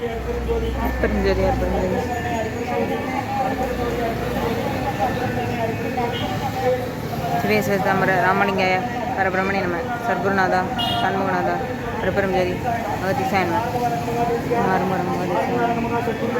பெருஞ்சோதி பெருஞ்சோதி ஸ்ரீ சிவதாம்பர ராமலிங்காய பரபிரமணி நம்ம சர்க்குருநாதா சண்முகநாதா. பரபரஞ்சோதி அகதிசாய நம மாறுமரம் அகதிசாய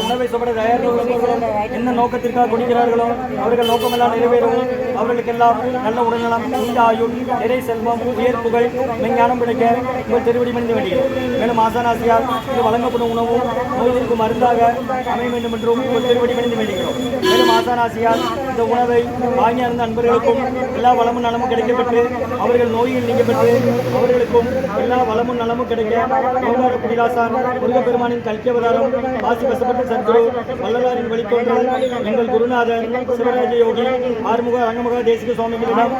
உணவை என்ன நோக்கத்திற்காக குடிக்கிறார்களோ அவர்கள் நோக்கமெல்லாம் நிறைவேறும் அவர்களுக்கெல்லாம் நல்ல உடல்நலம் நீண்ட ஆயுள் நிறை செல்வம் உயர் புகழ் மெஞ்ஞானம் கிடைக்க உங்கள் திருவடி மணிந்து வேண்டியது மேலும் ஆசானாசியால் இது வழங்கப்படும் உணவும் நோய்களுக்கு மருந்தாக அமைய வேண்டும் என்றும் உங்கள் திருவடி மணிந்து வேண்டுகிறோம். மேலும் ஆசானாசியால் இந்த உணவை வாங்கி அறிந்த அன்பர்களுக்கும் எல்லா வளமும் நலமும் கிடைக்கப்பட்டு அவர்கள் நோயில் நீங்கப்பட்டு அவர்களுக்கும் எல்லா வளமும் நலமும் கிடைக்க யோகார முருகப்பெருமானின் கல்கி அவதாரம் வாசி வசப்பட்ட சத்குரு வள்ளலாரின் வழித்தோன்றல் எங்கள் குருநாதர் சிவராஜ யோகி ஆறுமுக அரங்கமகா தேசிக சுவாமிகளிடம்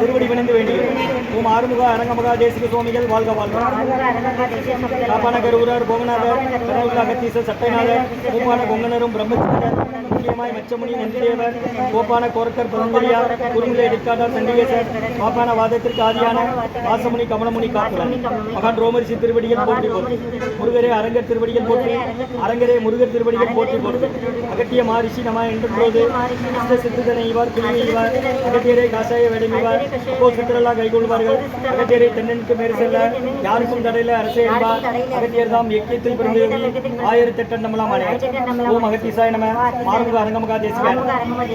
திருவடி விளங்க வேண்டுகிறோம் உம் ஆறுமுக அரங்கமகா தேசிக சுவாமிகள் வாழ்க வாழ்க. காப்பான கருவூரார் கோமநாதர் கனவுள்ள அகத்தீசர் சட்டைநாதர் பூமான கொங்கனரும் பிரம்மச்சந்தர் முக்கியமாய் மச்சமுனி நந்திதேவர் கோப்பான கோரக்கர் பதஞ்சலியார் குறுநிலை எடுக்காட்டார் சண்டிகேசர் பாப்பான வாதத்திற்கு ஆதியான வாசமுனி கமலமுனி காப்புலன் மகான் ரோமரிசி திருவடியில் போட்டி போற்றி. முருகரே அரங்கர் திருவடிகள் போற்றி அரங்கரே முருகர் திருவடிகள் போற்றி போற்றி. அகத்திய மாரிஷி நம என்றும்போது இஷ்ட சித்துதனை இவார் கிளியை இவார் அகத்தியரை காசாய வேடமிவார் அப்போ சித்திரலா கைகொள்வார்கள். அகத்தியரை தென்னனுக்கு மேறி செல்ல யாருக்கும் தடையில அரசே என்பார். அகத்தியர் தாம் எக்கியத்தில் பிறந்தோகி ஆயிரத்தி எட்டு நம்மளாம் அணைய ஓம் அகத்தீசாய நம. ஆறுமுக அரங்கமகா தேசிகா.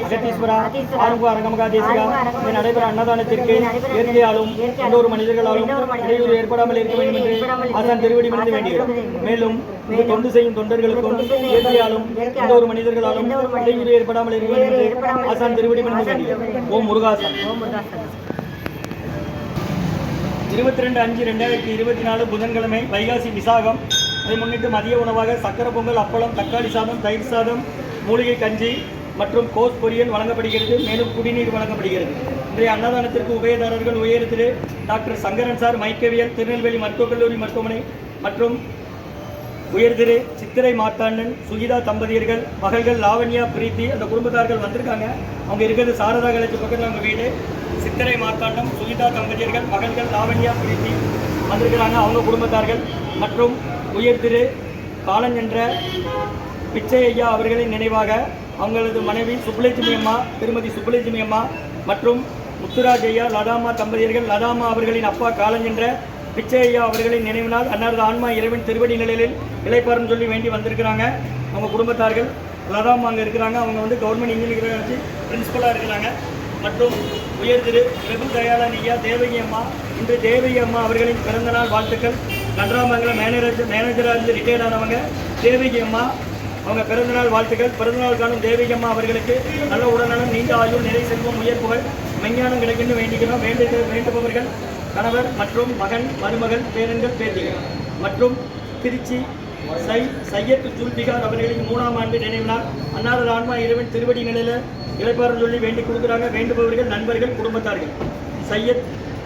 அகத்தீஸ்வரா. ஆறுமுக அரங்கமகா தேசிகா. இங்கு நடைபெற அன்னதானத்திற்கு இயற்கையாலும் எந்தொரு மனிதர்களாலும் இடையூறு ஏற்படாமல் இருக்க வேண்டும் என்று ஆசான் திருவடி மனித வேண்டுகிறோம் மேலும் தொண்டு செய்யும் தொண்டர்களுக்கும் இயற்கையாலும் எந்த ஒரு மனிதர்களாலும் இடையூறு ஏற்படாமல் இருக்க வேண்டும் ஆசான் திருவடி வேண்டுகிறோம் ஓம் முருகாசன். இருபத்தி ரெண்டு அஞ்சு ரெண்டாயிரத்தி இருபத்தி நாலு புதன்கிழமை வைகாசி விசாகம். அதை முன்னிட்டு மதிய உணவாக சக்கரை பொங்கல் அப்பளம் தக்காளி சாதம் தயிர் சாதம் மூலிகை கஞ்சி மற்றும் கோஸ் பொரியல் வழங்கப்படுகிறது. மேலும் குடிநீர் வழங்கப்படுகிறது. இன்றைய அன்னதானத்திற்கு உபயதாரர்கள் உயர் திரு டாக்டர் சங்கரன் சார் மைக்கவியல் திருநெல்வேலி மருத்துவக் கல்லூரி மருத்துவமனை மற்றும் உயர்திரு சித்திரை மாத்தாண்டன் சுகிதா தம்பதியர்கள் மகள்கள் லாவண்யா பிரீத்தி அந்த குடும்பத்தார்கள் வந்திருக்காங்க. அவங்க இருக்கிறது சாரதா காலேஜ் பக்கத்தில் அவங்க வீடு. சித்திரை மாத்தாண்டம் சுகிதா தம்பதியர்கள் மகள்கள் லாவண்யா பிரீத்தி வந்திருக்கிறாங்க அவங்க குடும்பத்தார்கள். மற்றும் உயர் திரு காலன் என்ற பிச்சை ஐயா அவர்களின் நினைவாக அவங்களது மனைவி சுப்புலட்சுமி அம்மா திருமதி சுப்புலட்சுமி அம்மா மற்றும் முத்துராஜ் ஐயா லதாமா தம்பதியர்கள் லதாமா அவர்களின் அப்பா காலன் என்ற பிச்சை ஐயா அவர்களின் நினைவினால் அன்னாரது ஆன்மா இறைவன் திருவடி நிலையில் இளைப்பாறுன்னு சொல்லி வேண்டி வந்திருக்கிறாங்க. அவங்க குடும்பத்தார்கள் லதாம் அங்கே இருக்கிறாங்க. அவங்க வந்து கவர்மெண்ட் இன்ஜினியரிங் வச்சு பிரின்சிபலாக இருக்கிறாங்க. மற்றும் உயர் திரு பிரபு தயாளன் ஐயா தேவகி அம்மா இன்று தேவகி அம்மா அவர்களின் பிறந்தநாள் வாழ்த்துக்கள். கன்றாமங்கலம் மேனேஜர் மேனேஜராக இருந்து ரிட்டையர்ட் ஆனவங்க தேவகி அம்மா அவங்க பிறந்தநாள் வாழ்த்துக்கள். பிறந்தநாள் காணும் தேவகி அம்மா அவர்களுக்கு நல்ல உடல்நலம் நீண்ட ஆயுள் நிறை செல்வம் உயர் புகழ் மெஞ்ஞானம் கிடைக்குன்னு வேண்டிக்கிறோம். வேண்டு வேண்டுபவர்கள் கணவர் மற்றும் மகன் மருமகன் பேரன்கள் பேத்திகள். மற்றும் திருச்சி சை சையத் ஜூல்பிகார் அவர்களின் மூணாம் ஆண்டு நினைவினால் அன்னாரது ஆன்மா இறைவன் திருவடி நிலையில இளைப்பாறும் சொல்லி வேண்டி கொடுக்குறாங்க. வேண்டுபவர்கள் நண்பர்கள் குடும்பத்தார்கள். சையத்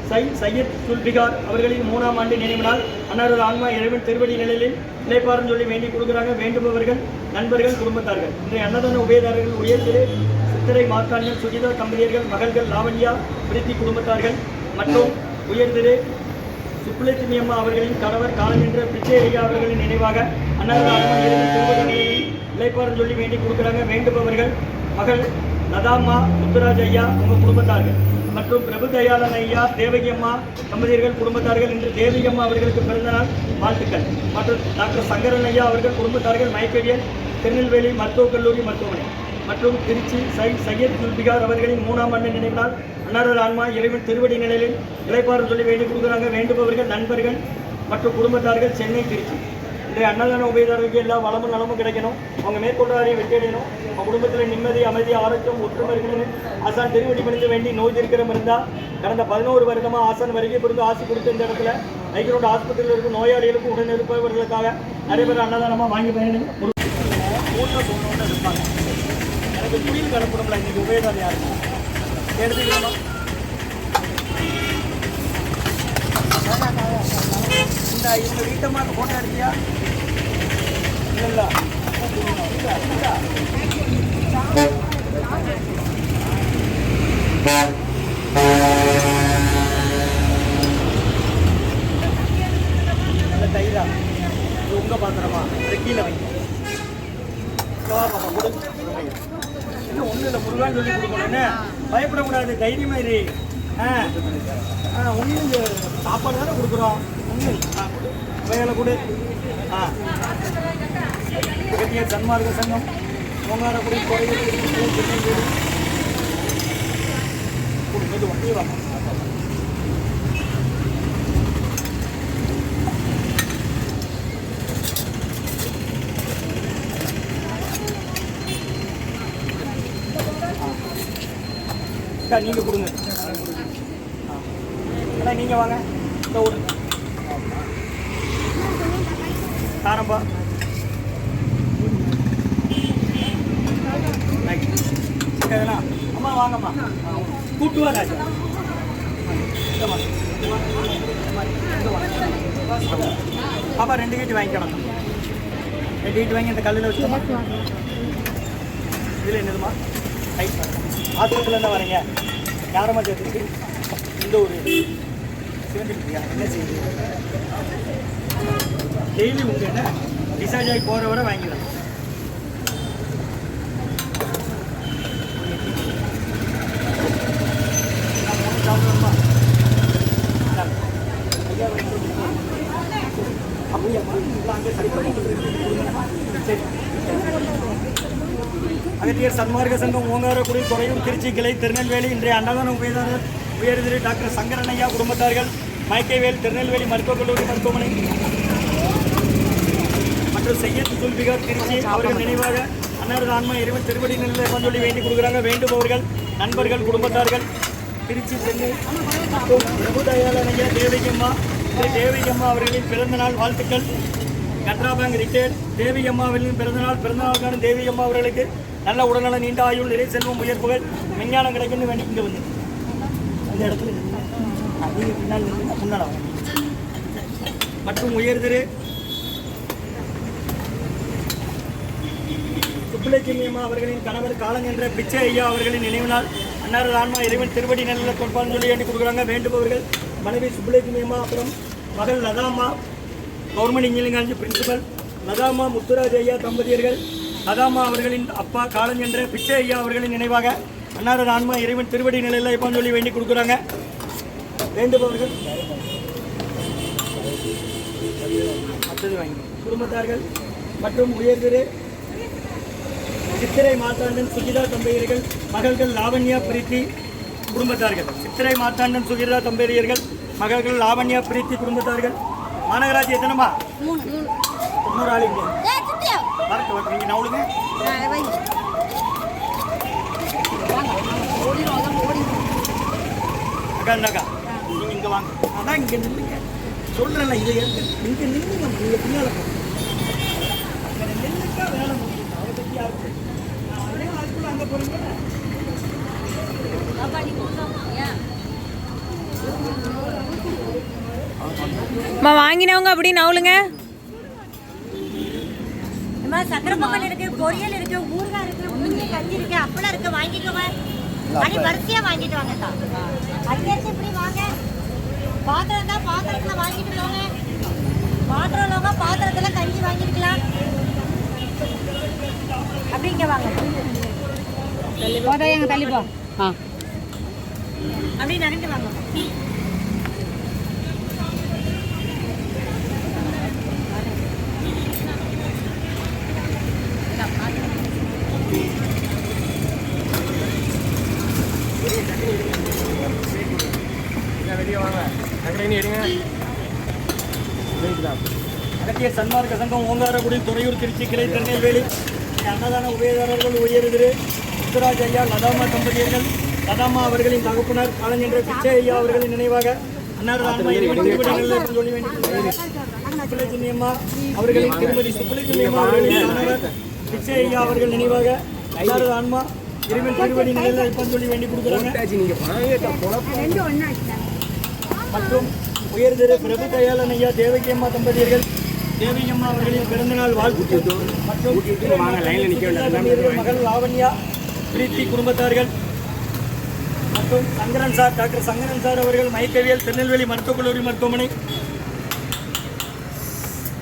சை சையத் சுல்பிகார் அவர்களின் மூணாம் ஆண்டு நினைவினால் அன்னாரது ஆன்மா இறைவன் திருவடி நிலையில் இளைப்பாறும் சொல்லி வேண்டி கொடுக்குறாங்க. வேண்டுபவர்கள் நண்பர்கள் குடும்பத்தார்கள். இன்றைய அன்னதான உபயதாரர்கள் உயர்திரு சித்திரை மார்த்தாண்டன் சுஜிதா தம்பதியர்கள் மகள்கள் லாவண்யா பிரீத்தி குடும்பத்தார்கள் மற்றும் உயர்திரு சுப்புலட்சுமி அம்மா அவர்களின் கணவர் காலம் என்ற பிச்சை ஐயா அவர்களின் நினைவாக அன்னாரது ஆன்மா சொல்லி வேண்டி கொடுக்குறாங்க. வேண்டுபவர்கள் மகள் லதாம்மா முத்துராஜ் ஐயா உங்கள் குடும்பத்தார்கள். மற்றும் பிரபு தயாளன் ஐயா தேவகி அம்மா தம்பதியர்கள் குடும்பத்தார்கள். இன்று தேவகி அம்மா அவர்களுக்கு பிறந்தநாள் வாழ்த்துக்கள். மற்றும் டாக்டர் சங்கரன் ஐயா அவர்கள் குடும்பத்தார்கள். மயக்கவியல் திருநெல்வேலி மருத்துவக் கல்லூரி மருத்துவமனை. மற்றும் திருச்சி சை சையத் ஜுல்பிகார் அவர்களின் மூணாம் ஆண்டு நினைவினால் அன்னாரது ஆன்மா இறைவன் திருவடி நிலையில் இளைப்பாறும் சொல்லி வேண்டி கொடுக்குறாங்க வேண்டுபவர்கள் நண்பர்கள் மற்றும் குடும்பத்தார்கள் சென்னை திருச்சி. இன்றைய அன்னதான உபயதாரர்களுக்கு எல்லா வளமும் நலமும் கிடைக்கணும். அவங்க மேற்கொண்டாரையும் வெற்றியடையணும் அவங்க குடும்பத்தில் நிம்மதி அமைதி ஆரோக்கியம் ஒற்றுமை இருக்கணும் ஆசான் திருவடி பணிந்து வேண்டி நோய் தீர்க்கிறோம் இருந்தால் கடந்த பதினோரு வருடமாக ஆசான் வருகை புரிந்து ஆசை கொடுத்த இந்த இடத்துல ஐக்கிரோட ஆஸ்பத்திரியில் இருக்கும் நோயாளிகளுக்கும் உடனிருப்பவர்களுக்காக நிறைய பேர் அன்னதானமாக வாங்கி பயணம் மூட்டை தொண்ணூறு இருப்பாங்க. எனக்கு குடியில் கலப்படம்ல இன்னைக்கு உபயோகம் யாருக்கும் எடுத்துக்கலாமா? இந்த இவங்க வீட்டம்மா ஃபோட்டோ எடுத்தியா இல்லை இல்லை உங்க பாத்திரமா? கீழே வைங்க. இன்னும் ஒன்று இல்லை முருகான்னு சொல்லி கொடுக்கணும்னு பயப்படக்கூடாது தைரியமா இரு. ஆ ஆ ஒன்றும் இந்த சாப்பாடு தானே கொடுக்குறோம். ஒன்றும் ஆ கொடு. வேலை கொடு. ஆ. அகத்திய சன்மார்க்க சங்கம். ஓங்காரக்குடி கோயில் திருநெல்வேலி கொடு ஒன்றே வாங்க அக்கா நீங்கள் கொடுங்க. அண்ணா நீங்கள் வாங்க. இந்த ஒரு காரம்பா சரிண்ணா அம்மா வாங்கம்மா. கூட்டு வா பாப்பா ரெண்டு வீட்டு வாங்கிக்கணும் ரெண்டு வீட்டு வாங்கி இந்த கல்லில் வச்சுக்கோமா இதில் என்னதுமா கை. ஆஸ்பத்திரியில் என்ன வரீங்க. யாரம்மா சேர்த்துருக்கு இந்த ஒரு சேர்ந்துருக்கியா என்ன செய்யுது டெய்லி உங்கள் என்ன? டிசார்ஜ் ஆகி போகிற வரை வாங்கிடலாம். அப்படியாம்மா இல்லை அங்கே சரி பண்ணி சரி அகத்தியர் சன்மார்க்க சங்கம் ஓங்காரக்குடி துறையூர் திருச்சி கிளை திருநெல்வேலி இன்றைய அன்னதான உபயதாரர் உயர்திரு டாக்டர் சங்கரனையா குடும்பத்தார்கள் மயக்கைவேல் திருநெல்வேலி மருத்துவக் கல்லூரி மருத்துவமனை மற்றும் செய்யத் துல்பிகார் திருச்சி அவர்கள் நினைவாக அன்னாரது ஆன்மா இறைவன் திருவடி நிலையில் சொல்லி வேண்டி கொடுக்குறாங்க. வேண்டுபவர்கள் நண்பர்கள் குடும்பத்தார்கள் திருச்சி சென்று மற்றும் பிரபுதயாளனையா தேவிகம்மா திரு தேவிகம்மா அவர்களின் பிறந்த நாள் வாழ்த்துக்கள். கட்ரா பேங்க் ரிட்டையர்ட் தேவிகம்மா அவர்களின் பிறந்தநாள் பிறந்தநாளுக்கான தேவிகம்மா அவர்களுக்கு நல்ல உடல்நல நீண்ட ஆயுள் நிறை செல்வம் உயர்வுகள் விஞ்ஞானம் கிடைக்குன்னு வேண்டி இங்கே வந்து. அந்த இடத்துல அதிக பின்னால் நில்லுங்க, மற்றும் உயர்திரு. சுப்புலட்சுமியம்மா அவர்களின் கணவர் காலன் என்ற பிச்சை ஐயா அவர்களின் நினைவு நாள். அன்னாரது ஆன்மா இறைவன் திருவடி நல்ல கொடுப்பான்னு சொல்லி எண்ணி கொடுக்குறாங்க. வேண்டுபவர்கள் மனைவி சுப்புலட்சுமியம்மா அப்புறம் மகள் லதாம்மா கவர்மெண்ட் இன்ஜினியரிங் காலேஜ் பிரின்சிபல் லதாம்மா முத்துராஜ் ஐயா தம்பதியர்கள். லதாம்மா அவர்களின் அப்பா காலன் என்ற பிச்சை ஐயா அவர்களின் நினைவாக அன்னாரது ஆன்மா இறைவன் திருவடி நிலையில் இப்போ சொல்லி வேண்டி கொடுக்குறாங்க. வேண்டுபவர்கள் குடும்பத்தார்கள் மற்றும் உயர்திரு சித்திரை மாத்தாண்டன் சுகிதா தம்பதியர்கள் மகள்கள் லாவண்யா பிரீத்தி குடும்பத்தார்கள். சித்திரை மாத்தாண்டன் சுகிதா தம்பதியர்கள் மகள்கள் லாவண்யா பிரீத்தி குடும்பத்தார்கள். மாநகராட்சி எத்தனைமா? இன்னொரு ஆள் இங்கே. வரட்டு நீங்கள் நவுளுங்க. அக்கா இந்தாக்கா. நீங்கள் இங்கே வாங்க. அதான் இங்கே நில்லுங்க. சொல்கிறேன்ல இதை எடுத்து இங்கே நில்லுங்க நீங்கள் பின்னால் அங்கே நில்லுக்கா வேலை முடியும் அதை பற்றி யாருக்கு அதே அங்கே போகிறீங்க வாங்கினவங்க அப்படி நவுலுங்க அம்மா, சக்கரை பொங்கல் இருக்கு பொரியல் இருக்கு ஊறுகாய் இருக்கு முந்தி கஞ்சி இருக்கு அப்பளம் இருக்கு வாங்கிக்கோங்க. அப்படி வரிசையா வாங்கிட்டு வாங்கக்கா அங்கேருந்து இப்படி வாங்க? பாத்திரம் தான் பாத்திரத்துல வாங்கிட்டு போங்க. பாத்திரம் உள்ளவங்க பாத்திரத்துல கஞ்சி வாங்கிக்கலாம் அப்படிங்க வாங்க. போதாயங்க தள்ளிப்போ ஆ அப்படி நகண்டு வாங்க அகத்திய சன்மார்க்க ஓங்காரக்குடி துறையூர் திருச்சி கிளை திருநெல்வேலி அன்னதான உபயதாரர்கள் உயர்திரு. முத்துராஜ் ஐயா லதாமா தம்பதியர்கள் லதாமா அவர்களின் தகப்புனர் என்ற பிச்சை ஐயா அவர்களின் நினைவாக அன்னாரது ஆன்மா இறைவன் திருவடி நல்ல என்று சொல்லி வேண்டிக் சுப்புலட்சுமி அம்மா அவர்களின் திருமதி சுப்புலட்சுமி அம்மா அவர்களின் கணவர் பிச்சை ஐயா அவர்கள் நினைவாக அன்னாரது ஆன்மா இறைவன் திருவடி நிலையில் இப்பன்னு சொல்லி வேண்டி கொடுக்குறாங்க. மற்றும் உயர்திரு பிரபு தயாளன் ஐயா தேவகி அம்மா தம்பதியர்கள் தேவகி அம்மா அவர்களின் பிறந்தநாள் வாழ்த்துக்கள் மற்றும் மகள் லாவண்யா பிரீத்தி குடும்பத்தார்கள் மற்றும் Sankaran sir doctor Sankaran sir அவர்கள் மயக்கவியல் திருநெல்வேலி மருத்துவக் கல்லூரி மருத்துவமனை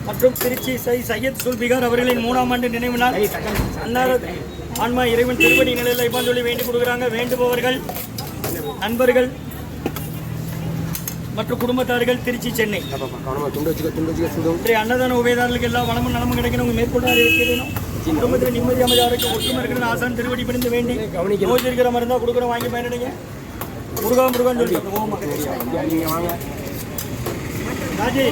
மற்றும் திருச்சி சை சையத் சுல்பிகார் அவர்களின் மூணாம் ஆண்டு நினைவு நாள். அன்னார ஆன்மா இறைவன் திருவடி நிலையில் சொல்லி வேண்டி கொடுக்குறாங்க. வேண்டுபவர்கள் நண்பர்கள் மற்றும் குடும்பத்தார்கள் திருச்சி சென்னை. இன்றைய அன்னதான உபயதாரர்களுக்கு எல்லா வளமும் நலமும் கிடைக்கணும். உங்க மேற்கொண்டு அறிவிக்கிறேன் குடும்பத்தில் நிம்மதி அமைதி ஆரோக்கியம் ஒற்றுமை இருக்கிற ஆசான் திருவடி பிடிந்து வேண்டி. நோய் இருக்கிற மருந்தா கொடுக்குறோம் வாங்கி பயனடைங்க. முருகா முருகான்னு சொல்லி ராஜி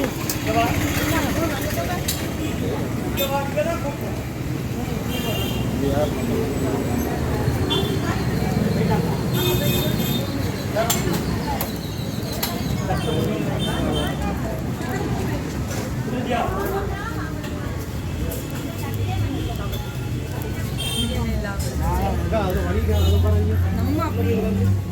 இங்க Nah, enggak, ini apa dia?